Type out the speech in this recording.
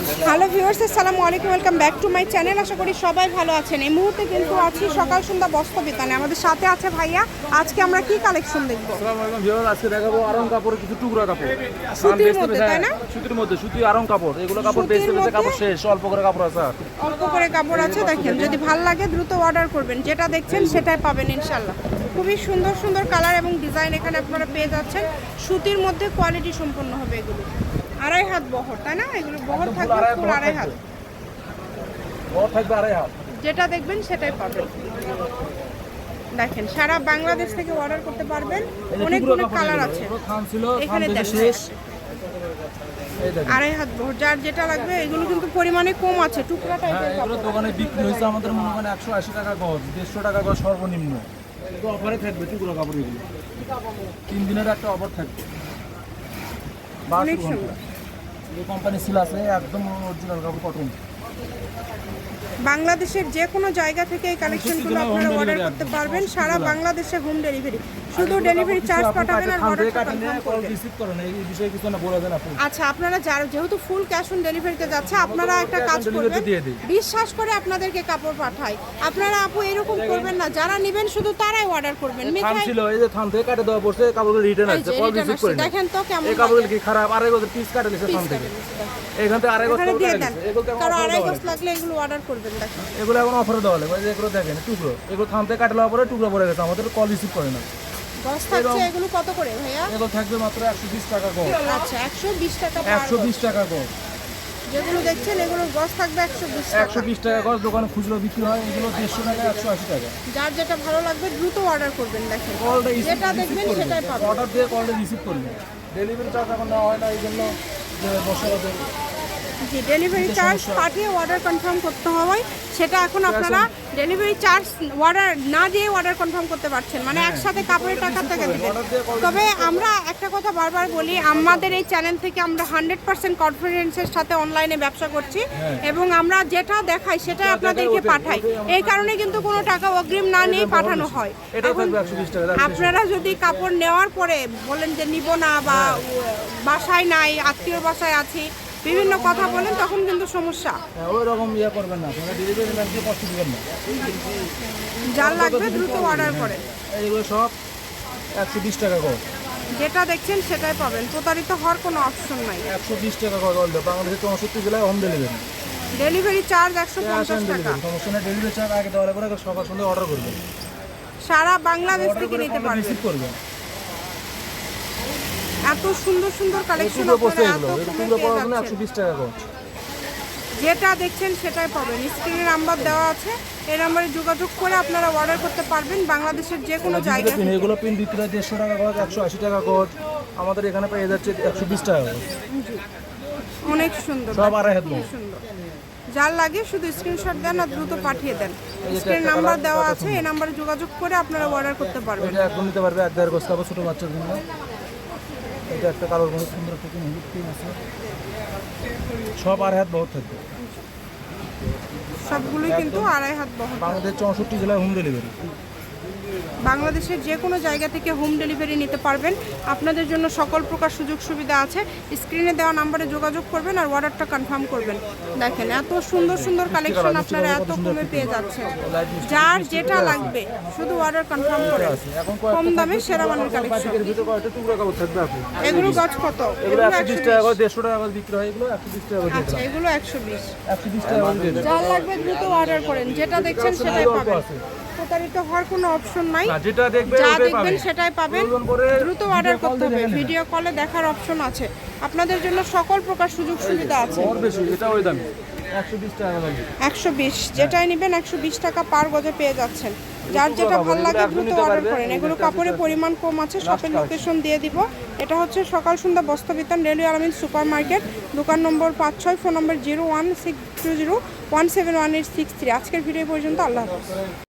Hello viewers আসসালামু আলাইকুম welcome back to my channel. আশা করি সবাই ভালো আছেন। এই মুহূর্তে কিন্তু আছি সকাল সন্ধ্যা বস্ত্র বিতানে। আমাদের সাথে আছে ভাইয়া। আজকে আমরা কি কালেকশন দেখব? আসসালামু আলাইকুম ভিউয়ার আজকে দেখাবো আরং কাপড়ের কিছু টুকরা কাপড়। সুতির মধ্যে, তাই না? হ্যাঁ, সুতির মধ্যে সুতি আরং কাপড়। এগুলো কাপড় বেচতে বেচতে কাপড় শেষ অল্প করে কাপড় আছে। অল্প করে কাপড় আছে দেখেন যদি ভালো লাগে দ্রুত অর্ডার করবেন। যেটা দেখছেন সেটাই পাবেন ইনশাল্লাহ খুবই সুন্দর সুন্দর কালার এবং ডিজাইন এখানে আপনারা পেয়ে যাচ্ছেন। সুতির মধ্যে কোয়ালিটি সম্পন্ন হবে এগুলো। আড়াই হাত বহর তাই না? এগুলো বহর থাকবে ফুল আড়াই হাত। বড় থাকবে আড়াই হাত। যেটা দেখবেন সেটাই পাবেন। দেখেন সারা বাংলাদেশ থেকে অর্ডার করতে পারবেন। অনেকগুলো কালার আছে। এখানে দেখেন। আড়াই হাত বহর যার যেটা লাগবে এগুলো কিন্তু পরিমাণে কম আছে টুকরা হ্যাঁ টাইপের এগুলো দোকানে বিক্রি হয়েছে আমাদের মনে করেন একশো আশি টাকা গজ দেড়শো টাকা গজ সর্বনিম্ন। তো অফারে থাকবে টুকরো কাপড় এগুলো তিন দিনের একটা অফার থাকবে। অনেক সুন্দর। ঘণ্টা। এই কোম্পানি সিল আছে একদম অরিজিনাল কাপড় কটন বাংলাদেশের যে কোনো জায়গা থেকে এই কালেকশনগুলো আপনারা অর্ডার করতে পারবেন। সারা বাংলাদেশে হোম ডেলিভারি শুধু ডেলিভারি চার্জ পাঠাবেন আর অর্ডারটা কনফার্ম করবেন। রিসিভ করেন এই বিষয়ে কিছু না বলে দেন আপনি। আচ্ছা আপনারা যারা যেহেতু ফুল ক্যাশ অন ডেলিভারিতে যাচ্ছে আপনারা একটা কাজ করবেন। বিশ্বাস করে আপনাদেরকে কাপড় পাঠাই। আপনারা আপু এরকম করবেন না যারা নেবেন শুধু তারাই অর্ডার করবেন। মিঠাই ছিল এই যে থান থেকে কাটে দেওয়া পড়ছে কাপড়গুলো রিটার্ন আসছে কল রিসিভ আসছে। করে দেখেন তো কেমন এই কাপড়গুলো কি খারাপ? আড়াই গজ পিস কাটে থান piece থেকে। এখান থেকে আড়াই গজ দিয়ে দেন। এখন আড়াই গজ লাগলে এগুলো অর্ডার করবেন দেখেন। এগুলো এখন অফারে দেওয়া লাগে এগুলো দেখেন টুকরো। এগুলো থান থেকে কাটে পরে টুকরো পড়ে গেছে আমাদের কল রিসিভ করে না গজ থাকছে এগুলো কত করে ভাইয়া? এগুলো থাকবে মাত্র একশো বিশ টাকা কম আচ্ছা একশো বিশ টাকা per একশো গজ। বিশ টাকা কম যেগুলো দেখছেন এগুলো গজ থাকবে একশো বিশ টাকা। একশো বিশ টাকা গজ দোকানে খুচরো বিক্রি হয় এগুলো দেড়শো টাকা একশো আশি টাকা। যার যেটা ভালো লাগবে দ্রুত অর্ডার করবেন দেখেন। যেটা দেখবেন সেটাই পাবেন। অর্ডার দিয়ে কলটা রিসিভ করবেন। ডেলিভারি চার্জ এখন নেওয়া হয় না এই জন্য বসে জি ডেলিভারি চার্জ পাঠিয়ে অর্ডার কনফার্ম করতে হয় সেটা এখন আপনারা ডেলিভারি চার্জ অর্ডার না দিয়ে অর্ডার কনফার্ম করতে পারছেন। মানে একসাথে কাপড়ের টাকা থেকে দেবেন। তবে আমরা একটা কথা বারবার বলি আমাদের এই চ্যানেল থেকে আমরা হান্ড্রেড পার্সেন্ট কনফিডেন্সের সাথে অনলাইনে ব্যবসা করছি এবং আমরা যেটা দেখাই সেটাই আপনাদেরকে পাঠাই। এই কারণে কিন্তু কোনো টাকা অগ্রিম না নিয়ে পাঠানো হয়। এখন আপনারা যদি কাপড় নেওয়ার পরে বলেন যে নিব না বা বাসায় নাই আত্মীয় বাসায় আছি বিভিন্ন কথা বলেন তখন কিন্তু সমস্যা। হ্যাঁ, ওই রকম ইয়ে করবেন না আপনারা ডেলিভারি ম্যান দিয়ে কষ্ট দিবেন না। যার লাগবে দ্রুত অর্ডার করে। এইগুলো সব একশো বিশ টাকা কর। যেটা দেখছেন সেটাই পাবেন। প্রতারিত হওয়ার কোনো অপশন নাই। একশো বিশ টাকা কর অলরেডি বাংলাদেশের চৌষট্টি জেলায় হোম ডেলিভারি ডেলিভারি চার্জ একশো পঞ্চাশ টাকা। সমস্যা নেই ডেলিভারি চার্জ আগে দেওয়ার পরে সকাল সন্ধ্যে অর্ডার করবেন। সারা বাংলাদেশ অর্ডার থেকে নিতে পারবেন। এত সুন্দর সুন্দর কালেকশন বিশ টাকা কর। যেটা দেখছেন সেটাই পাবেন। স্ক্রিনে নাম্বার দেওয়া আছে। এই নাম্বারে যোগাযোগ করে আপনারা অর্ডার করতে পারবেন বাংলাদেশের যে কোনো জায়গা পিন থেকে। এগুলো পিন বিক্রি হয় দেড়শো টাকা গজ একশো আশি টাকা গজ আমাদের এখানে পেয়ে যাচ্ছে একশো বিশ টাকা গজ অনেক সুন্দর। সব আড়াই হাত সুন্দর। যার লাগে শুধু স্ক্রিনশট দেন আর দ্রুত পাঠিয়ে দেন। স্ক্রিন নাম্বার দেওয়া আছে। এই নাম্বারে যোগাযোগ করে আপনারা অর্ডার করতে পারবেন। এটা একদম নিতে পারবে এক দেড় গজ ছোটো বাচ্চার জন্য। একটা কারোর মধ্যে সুন্দর হলুদ পিন আছে। সব আড়াই হাত বহুত থাকবে। সবগুলোই কিন্তু আড়াই হাত বহর বাংলাদেশ চৌষট্টি জেলায় হোম ডেলিভারি বাংলাদেশের যে কোনো জায়গা থেকে হোম ডেলিভারি নিতে পারবেন। আপনাদের জন্য সকল প্রকার সুযোগ সুবিধা আছে। স্ক্রিনে দেওয়া নাম্বারে যোগাযোগ করবেন আর অর্ডারটা কনফার্ম করবেন। দেখেন এত সুন্দর সুন্দর কালেকশন আপনারা এত কমে পেয়ে যাচ্ছেন। যার যেটা লাগবে শুধু অর্ডার কনফার্ম করে। কম দামে সেরা মানের কালেকশন এগুলো গজ কত? এগুলো একশো বিশ টাকা করে দেড়শো টাকা করে বিক্রি হয়। এগুলো একশো বিশ টাকা আচ্ছা এগুলো একশো বিশ। একশো বিশ টাকা করে দিয়ে দিলাম যার লাগবে দ্রুত অর্ডার করেন। যেটা দেখছেন সেটাই পাবেন। প্রতারিত হওয়ার কোনো অপশন নাই। যেটা দেখবে যা দেখবেন সেটাই পাবেন। দ্রুত অর্ডার করতে হবে। ভিডিও কলে দেখার অপশন আছে। আপনাদের জন্য সকল প্রকার সুযোগ সুবিধা আছে। এটা ওই দামি। একশো বিশ যেটাই নেবেন একশো বিশ টাকা পার গজে পেয়ে যাচ্ছেন। যার যেটা ভালো লাগে দ্রুত অর্ডার করেন। এগুলো কাপড়ের পরিমাণ কম আছে শপের লোকেশন দিয়ে দিব। এটা হচ্ছে সকাল সন্ধ্যা বস্ত্রবিতান রেলওয়ে আলমিন সুপার মার্কেট দোকান নম্বর পাঁচ ছয় ফোন নম্বর zero one six two zero one seven one eight six three. আজকের ভিডিও পর্যন্ত আল্লাহ হাফিজ।